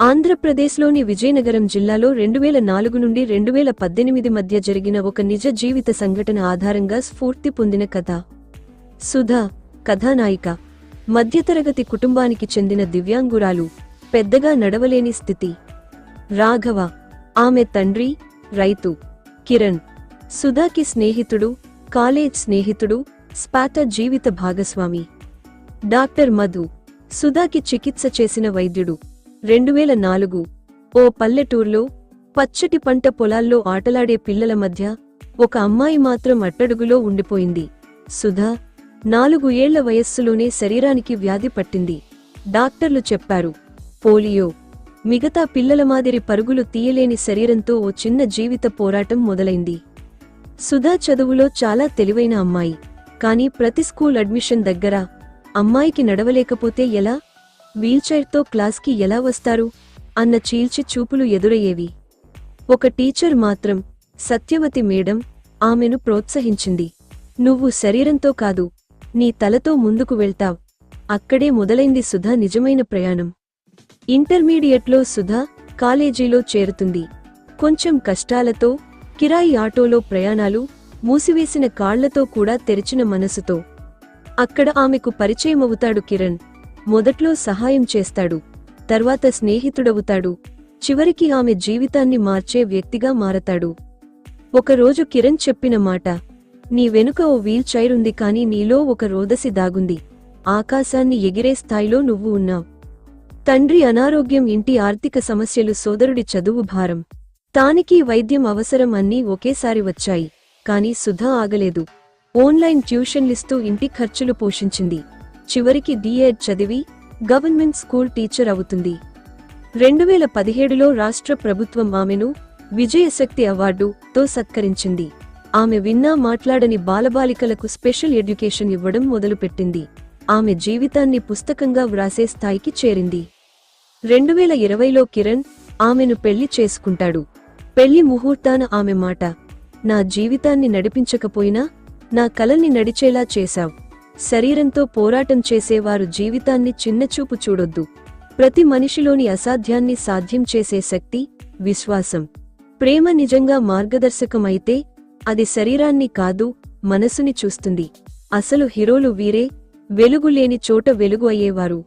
ఆంధ్రప్రదేశ్లోని విజయనగరం జిల్లాలో రెండు వేల నాలుగు నుండి రెండు వేల పద్దెనిమిది మధ్య జరిగిన ఒక నిజ జీవిత సంఘటన ఆధారంగా స్ఫూర్తి పొందిన కథ. సుధా కథానాయిక. మధ్యతరగతి కుటుంబానికి చెందిన దివ్యాంగురాలు. పెద్దగా నడవలేని స్థితి. రాఘవ. ఆమె తండ్రి రైతు. కిరణ్. సుధాకి స్నేహితుడు కాలేజ్ స్నేహితుడు స్పాట జీవిత భాగస్వామి. డాక్టర్ మధు. సుధాకి చికిత్స చేసిన వైద్యుడు. రెండు వేల నాలుగు ఓ పల్లెటూర్లో పచ్చటి పంట పొలాల్లో ఆటలాడే పిల్లల మధ్య ఒక అమ్మాయి మాత్రం అట్టడుగులో ఉండిపోయింది. సుధా నాలుగు ఏళ్ళ వయస్సులోనే శరీరానికి వ్యాధి పట్టింది. డాక్టర్లు చెప్పారు పోలియో మిగతా పిల్లల మాదిరి పరుగులు తీయలేని శరీరంతో ఓ చిన్న జీవిత పోరాటం మొదలైంది. సుధా చదువులో చాలా తెలివైన అమ్మాయి కానీ ప్రతి స్కూల్ అడ్మిషన్ దగ్గర అమ్మాయికి నడవలేకపోతే ఎలా? వీల్చైర్తో క్లాస్కి ఎలా వస్తారు? అన్న చీల్చి చూపులు ఎదురయ్యేవి. ఒక టీచర్ మాత్రం సత్యవతి మేడం ఆమెను ప్రోత్సహించింది. నువ్వు శరీరంతో కాదు నీ తలతో ముందుకు వెళ్తావ్. అక్కడే మొదలైంది సుధా నిజమైన ప్రయాణం. ఇంటర్మీడియట్లో సుధా కాలేజీలో చేరుతుంది. కొంచెం కష్టాలతో కిరాయి ఆటోలో ప్రయాణాలు మూసివేసిన కాళ్ళతో కూడా తెరిచిన మనసుతో. అక్కడ ఆమెకు పరిచయమవుతాడు కిరణ్. మొదట్లో సహాయం చేస్తాడు తర్వాత స్నేహితుడవుతాడు. చివరికి ఆమె జీవితాన్ని మార్చే వ్యక్తిగా మారతాడు. ఒకరోజు కిరణ్ చెప్పిన మాట నీ వెనుక ఓ వీల్ చైర్ ఉంది కాని నీలో ఒక రోదసి దాగుంది. ఆకాశాన్ని ఎగిరే స్థాయిలో నువ్వు ఉన్నావు. తండ్రి అనారోగ్యం ఇంటి ఆర్థిక సమస్యలు సోదరుడి చదువు భారం. తానికి వైద్యం అవసరం అన్నీ ఒకేసారి వచ్చాయి. కాని సుధా ఆగలేదు. ఓన్లైన్ ట్యూషన్లిస్తూ ఇంటి ఖర్చులు పోషించింది. చివరికి డిఎడ్ చదివి గవర్నమెంట్ స్కూల్ టీచర్ అవుతుంది. రెండు వేల పదిహేడులో రాష్ట్ర ప్రభుత్వం ఆమెను విజయశక్తి అవార్డుతో సత్కరించింది. ఆమె విన్నా మాట్లాడని బాలబాలికలకు స్పెషల్ ఎడ్యుకేషన్ ఇవ్వడం మొదలుపెట్టింది. ఆమె జీవితాన్ని పుస్తకంగా వ్రాసే స్థాయికి చేరింది. రెండు వేల ఇరవైలో కిరణ్ ఆమెను పెళ్ళి చేసుకుంటాడు. పెళ్ళి ముహూర్తాన ఆమె మాట నా జీవితాన్ని నడిపించకపోయినా నా కలల్ని నడిచేలా చేశావ్. శరీరంతో పోరాటం చేసేవారు జీవితాన్ని చిన్నచూపు చూడొద్దు. ప్రతి మనిషిలోని అసాధ్యాన్ని సాధ్యం చేసే శక్తి విశ్వాసం. ప్రేమ నిజంగా మార్గదర్శకమైతే అది శరీరాన్ని కాదు మనసుని చూస్తుంది. అసలు హీరోలు వీరే వెలుగు లేని చోట వెలుగు అయ్యేవారు.